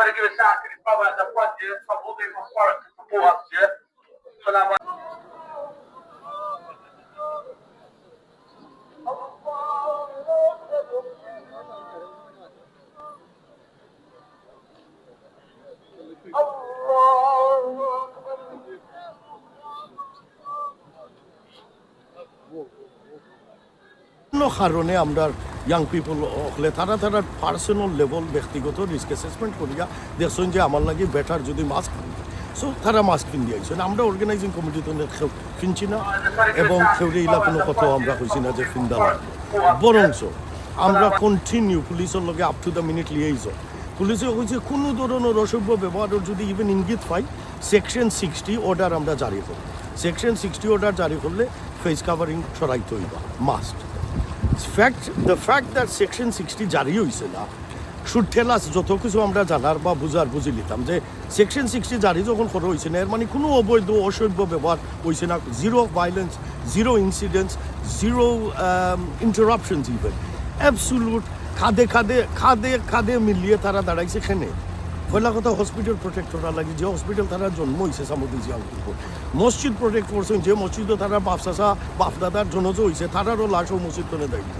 want to give a shout to the brother at the front here, from all the way from Forest to support us, yeah? Salam বিভিন্ন কারণে আমরা young people হলে তারা তারা personal level ব্যক্তিগত risk assessment করিয়া দেখছেন যে আমার লাগে বেটার যদি মাস্ক সো তারা মাস্ক কিনে আইছেন আমরা অর্গানাইজিং কমিটি তো কিনছি না এবং সেউরি ইলা কোনো কথা আমরা কইছি না যে ফিন্দা লাগবে বরঞ্চ আমরা কন্টিনিউ পুলিশের লগে আপ টু দ্য মিনিট লিয়েইছ পুলিশে কইছে কোনো ধরনের অসভ্য ব্যবহারের যদি ইভেন ইঙ্গিত পাই সেকশন সিক্সটি অর্ডার আমরা জারি করি সেকশন সিক্সটি অর্ডার জারি করলে ফেস কাভারিং সরাইতে হইবা must fact the fact that section sixty জারি হয়েছে না শুড আস যত কিছু আমরা জানার বা বুঝার বুঝে নিতাম যে সেকশন সিক্সটি জারি যখন করা হয়েছে না, এর মানে কোনো অবৈধ অসভ্য ব্যবহার হয়েছে না zero violence zero incidents zero interruptions even absolute খাদে খাদে খাদে খাদে মিলিয়ে তারা দাঁড়াইছে এখানে পয়লা কথা হসপিটাল প্রোটেক্ট করা লাগে যে হসপিটাল তারা জন্ম হয়েছে সামুদ্রিক মসজিদ প্রোটেক্ট করছেন যে মসজিদও তারা বাপ চাচা বাপ দাদার জন্য যে হয়েছে তারারও লাশও মসজিদ করে দায়িত্ব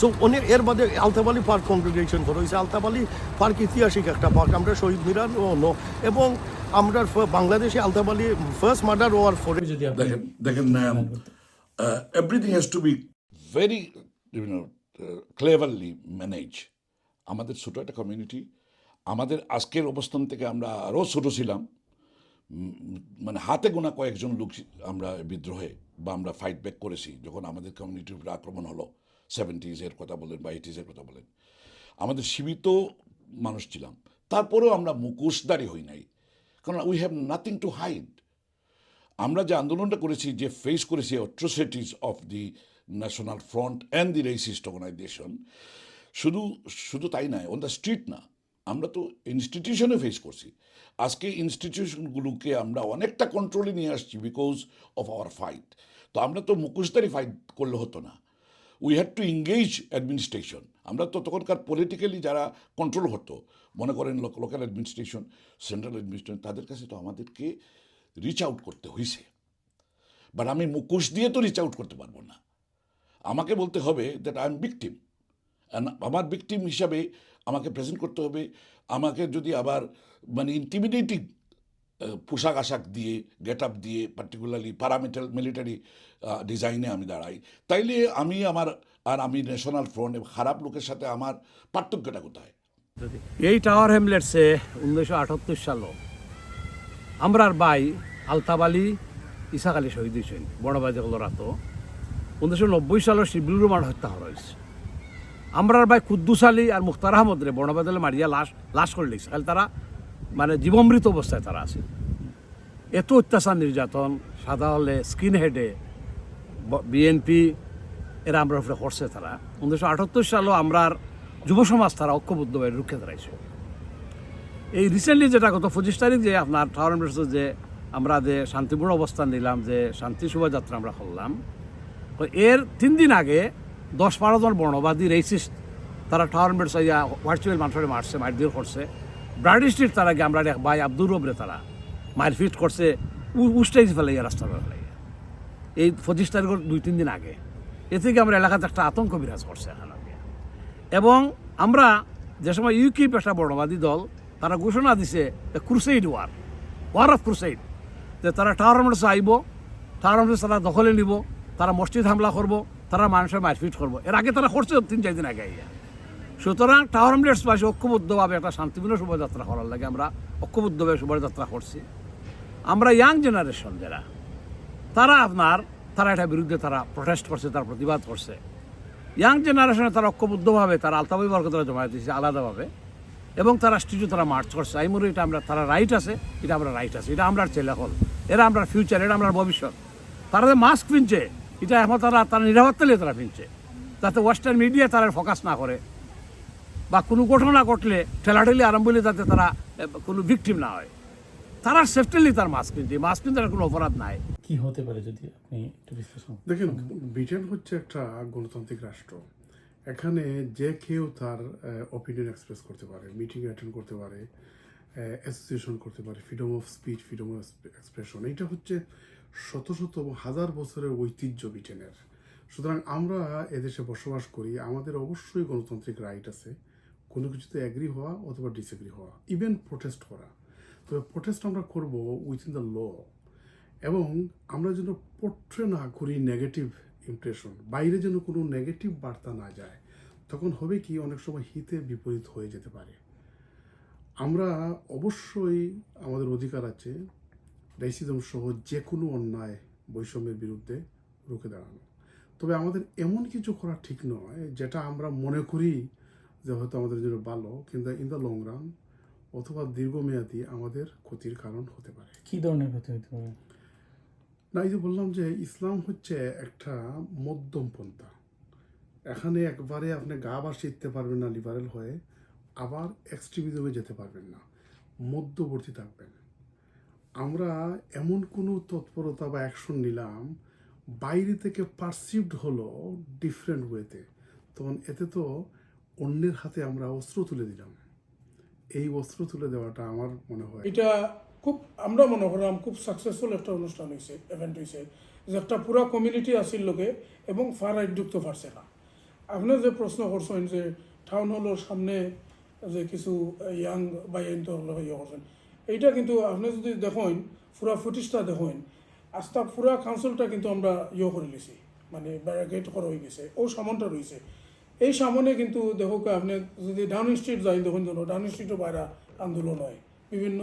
সো অনেক এর বাদে আলতাবালি পার্ক কংগ্রিগেশন করা হয়েছে আলতাবালি পার্ক ঐতিহাসিক একটা পার্ক আমরা শহীদ মিরান ও ন এবং আমরা বাংলাদেশে আলতাবালি ফার্স্ট মার্ডার ওয়ার ফরে যদি দেখেন দেখেন everything has to be very you cleverly manage আমাদের ছোটো একটা কমিউনিটি আমাদের আজকের অবস্থান থেকে আমরা আরও ছোটো ছিলাম। মানে হাতে গোনা কয়েকজন লোক আমরা বিদ্রোহে বা আমরা ফাইট ব্যাক করেছি, যখন আমাদের কমিউনিটির উপরে আক্রমণ হলো। সেভেন্টিজের কথা বলেন বা এইটিজের কথা বলেন। আমাদের সীমিত মানুষ ছিলাম। তারপরেও আমরা মুখোশদারি হই নাই। কারণ we have nothing to hide আমরা যে আন্দোলনটা করেছি, যে ফেস করেছি atrocities of the National Front and the racist organisation শুধু শুধু তাই নয় অন দ্য স্ট্রিট না। আমরা তো ইনস্টিটিউশনে ফেস করছি। আজকে ইনস্টিটিউশনগুলোকে আমরা অনেকটা কন্ট্রোলে নিয়ে আসছি বিকজ অফ আওয়ার ফাইট তো আমরা তো মুখোশদারি ফাইট করলে হতো না। We had to engage administration আমরা তো তখনকার পলিটিক্যালি যারা কন্ট্রোল হতো, মনে করেন লোকাল অ্যাডমিনিস্ট্রেশন সেন্ট্রাল অ্যাডমিনিস্ট্রেশন তাদের কাছে তো আমাদেরকে রিচ আউট করতে হয়েছে বাট আমি মুখোশ দিয়ে তো রিচ আউট করতে পারব না। আমাকে বলতে হবে দ্যাট আই এম ভিকটিম আমার ভিকটিম হিসাবে আমাকে প্রেজেন্ট করতে হবে। আমাকে যদি আবার মানে ইন্টিমিডেটিং পোশাক আশাক দিয়ে গেট আপ দিয়ে পার্টিকুলারলি প্যারামিটাল মিলিটারি ডিজাইনে আমি দাঁড়াই। তাইলে আমি আমার, আর আমি ন্যাশনাল ফ্রন্ট খারাপ লোকের সাথে আমার পার্থক্যটা কোথায়? এই টাওয়ার হ্যামলেটসে উনিশশো আটাত্তর সালও আমরার বাই আলতাবালি ইসাক আলী শহীদ হয়েছেন বড়বাই যেগুলো রাত। উনিশশো নব্বই সালের শিবির রোমান হত্যা হয়েছে। আমরার ভাই কুদ্দুস আলী আর মুখতার আহমদ রে বড়বাদলে মারিয়া লাশ লাশ করে লিখছে খালি তারা মানে জীবমৃত অবস্থায় তারা আছে। এত অত্যাচার, নির্যাতন সাদা হলে স্কিন হেডে বিএনপি এরা আমরা উপরে করছে তারা। উনিশশো আটাত্তর সালও আমরার যুব সমাজ তারা ঐক্যবদ্ধভাবে রুখে দাঁড়াইছে। এই রিসেন্টলি যেটা গত পঁচিশ তারিখ যে আপনার টাওয়ার যে আমরা যে শান্তিপূর্ণ অবস্থান নিলাম, যে শান্তি শোভাযাত্রা আমরা করলাম এর তিন দিন আগে দশ বারো জন বর্ণবাদী রেসিস্ট তারা টাওয়ার এম্বাসেডর ইয়া মানুষের মারছে, মারধর করছে। ব্রাড স্ট্রিট তারা গিয়ে আমরা ভাই আব্দুর রবরে তারা মারপিট করছে উস্টাইজ ফেলে রাস্তা ফেলে এই পঁচিশ তারিখের দুই, তিন দিন আগে। এ থেকে আমরা এলাকাতে একটা আতঙ্ক বিরাজ করছে এখানে এবং আমরা যে সময় ইউকিপ একটা বর্ণবাদী দল, তারা ঘোষণা দিছে crusade war war of crusade যে তারা টাওয়ার হামলাসে আইব টাওয়ার হামলাসে তারা দখলে নিব, তারা মসজিদ হামলা করব তারা মানুষের মারপিট করব। এর আগে তারা করছে তিন, চার দিন আগে সুতরাং টাওয়ার হামলেটস পাশে ঐক্যবদ্ধভাবে একটা শান্তিপূর্ণ শোভাযাত্রা করার লাগে আমরা ঐক্যবদ্ধভাবে শোভাযাত্রা করছি। আমরা ইয়াং জেনারেশন যারা, তারা আপনার, তারা এটার বিরুদ্ধে তারা প্রটেস্ট করছে, তারা প্রতিবাদ করছে। ইয়াং জেনারেশনে তারা ঐক্যবদ্ধভাবে, তারা আলতাবাই বর্গ তারা জমা দিয়েছে আলাদাভাবে। এবং তারা স্ট্রিটে তারা মার্চ করছে। আমি মনে এটা আমরা, তারা রাইট আছে, এটা আমরা রাইট আছে, এটা আমরা ছেলে হল এরা আমরা ফিউচার এটা আমরা ভবিষ্যৎ। তারা যে মাস্ক পিনছে এটা এখন তারা তারা নিরাপত্তা নিয়ে তারা পিনছে যাতে ওয়েস্টার্ন মিডিয়া তারা ফোকাস না করে বা কোনো ঘটনা ঘটলে ঠেলাঠেলি আরম্ভ হলে যাতে তারা কোনো ভিকটিম না হয়। তারা সেফটিলি তার মাস্ক কিনছে মাস্ক কিনতে কোনো অপরাধ নাই। কি হতে পারে যদি আপনি একটু বিশ্লেষণ দেখেন ব্রিটেন হচ্ছে একটা গণতান্ত্রিক রাষ্ট্র। এখানে যে কেউ তার অপিনিয়ন এক্সপ্রেস করতে পারে মিটিং অ্যাটেন্ড করতে পারে অ্যাসোসিয়েশন করতে পারে freedom of speech freedom of expression এটা হচ্ছে শত শত হাজার বছরের ঐতিহ্য ব্রিটেনের। সুতরাং আমরা এদেশে বসবাস করি, আমাদের অবশ্যই গণতান্ত্রিক রাইট আছে। কোনো কিছুতে অ্যাগ্রি হওয়া অথবা ডিসএগ্রি হওয়া ইভেন প্রোটেস্ট করা। তবে প্রোটেস্ট আমরা করব উইথিন দ্য ল এবং আমরা যেন পোট্রে না করি নেগেটিভ ইমপ্রেশন বাইরে যেন কোনো নেগেটিভ বার্তা না যায়, তখন হবে কি অনেক সময় হিতে বিপরীত হয়ে যেতে পারে। আমরা অবশ্যই আমাদের অধিকার আছে রেসিজম সহ যে কোনো অন্যায় বৈষম্যের বিরুদ্ধে রুখে দাঁড়ানো। তবে আমাদের এমন কিছু করা ঠিক নয় যেটা আমরা মনে করি যে হয়তো আমাদের জন্য ভালো কিন্তু ইন দ্য লং রান অথবা দীর্ঘমেয়াদী আমাদের ক্ষতির কারণ হতে পারে। কি ধরনের ক্ষতি হতে পারে? না এই যে বললাম যে ইসলাম হচ্ছে একটা মধ্যম পন্থা। এখানে একবারে আপনি গা বা শিখতে পারবেন না লিবারেল হয়ে আবার এক্সট্রিমিজমে যেতে পারবেন না। মধ্যবর্তী থাকবেন। আমরা এমন কোনো তৎপরতা বা অ্যাকশন নিলাম, বাইরে থেকে পারসিভড হলো ডিফারেন্ট ওয়েতে তখন এতে তো অন্যের হাতে আমরা অস্ত্র তুলে দিলাম। এই অস্ত্র তুলে দেওয়াটা আমার মনে হয়। এটা খুব, আমরা মনে করলাম খুব সাকসেসফুল একটা অনুষ্ঠান হয়েছে ইভেন্ট হয়েছে, যে একটা পুরা কমিউনিটি আসিল লোকে এবং ফার রাইট ঢুকতে পারছে না। আপনি যে প্রশ্ন করছেন যে টাউন হলের সামনে যে কিছু ইয়াং বা ইয়ে করছেন এইটা কিন্তু আপনি যদি দেখেন পুরা ফুটিজটা দেখেন আস্তা পুরা কাউন্সিলটা কিন্তু আমরা ইয়ে করে লিছি মানে ব্যারাগেট করা হয়ে গেছে ও সামনটা রয়েছে। এই সামনে কিন্তু দেখো আপনি যদি ডাউন স্ট্রিট যাই দেখুন যেন ডাউন স্ট্রিটও বাইরা আন্দোলন হয় বিভিন্ন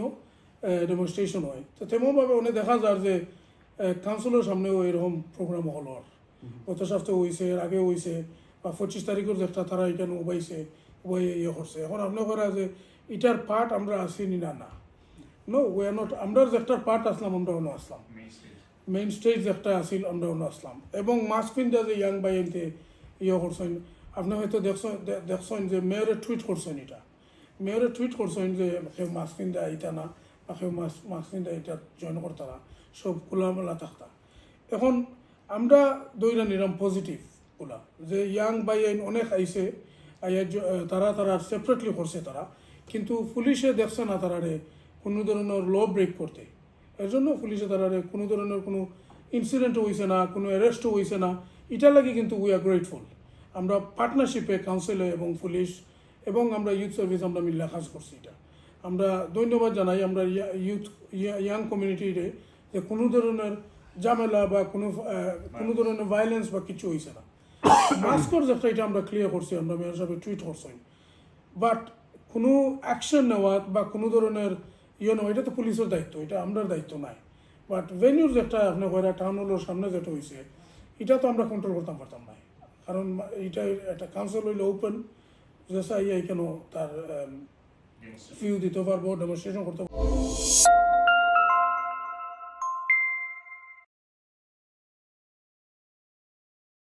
ডেমনস্ট্রেশন হয়। তো তেমনভাবে অনেক দেখা যায় যে কাউন্সিলের সামনেও এরকম প্রোগ্রাম হল আর। গত সপ্তাহে হয়েছে এর আগে হয়েছে বা পঁচিশ তারিখের যে একটা তারা এখানে উবাইছে উবাই ইয়ে করছে। এখন আপনি করা যে এটার পার্ট আমরা আসিনি না না। নো উই আর নট আমরা একটা পার্ট আসলাম আমরা অন্য আসলাম। মেইন স্টেজ একটা আসিল আমরা অন্য আসলাম। এবং মাস্ক পিন্ধা যে ইয়াং বাই এনতে ইয়ে করছেন আপনি হয়তো দেখছেন দেখছেন যে মেয়রে টুইট করছেন এটা। মেয়রে টুইট করছেন যে কেউ মাস্ক পিন্ধা এটা না বা কেউ মাস্ক মাস্ক পিন্ধা এটা জয়েন করতা না সব খোলামেলা থাকতা। এখন আমরা দইরা নিলাম পজিটিভগুলা। যে ইয়াং বাই আইন অনেক জ- তারা তারা সেপারেটলি করছে তারা। কিন্তু পুলিশে দেখছে না তারারে কোনো ধরনের ল ব্রেক করতে। এর জন্য পুলিশে তারারে কোনো ধরনের কোনো ইনসিডেন্টও হয়েছে না, কোনো অ্যারেস্টও হয়েছে না এটা লাগে কিন্তু উই আর গ্রেটফুল আমরা পার্টনারশিপে কাউন্সিলে এবং পুলিশ এবং আমরা ইউথ সার্ভিস আমরা মিল্লা কাজ করছি এটা। আমরা ধন্যবাদ জানাই আমরা ইউথ ইয়াং কমিউনিটিরে যে কোনো ধরনের ঝামেলা বা কোনো কোনো ধরনের ভায়োলেন্স বা কিছু হয়েছে না। মাস্কর যেটা এটা আমরা ক্লিয়ার করছি, আমরা মেয়র সাহেব টুইট করছি। বাট কোনো অ্যাকশন নেওয়া বা কোনো ধরনের ইয়ে নো এটা তো পুলিশের দায়িত্ব, এটা আমরার দায়িত্ব নাই। বাট ভেনিউর যেটা, আপনি কয়রা টাউন হলোর সামনে যেটা হয়েছে এটা তো আমরা কন্ট্রোল করতাম, পারতাম না কারণ এটা একটা কাউন্সিল হইলে ওপেন যে চাই কেন তার ফিউ দিতে পারব ডেমনস্ট্রেশন করতে পারব।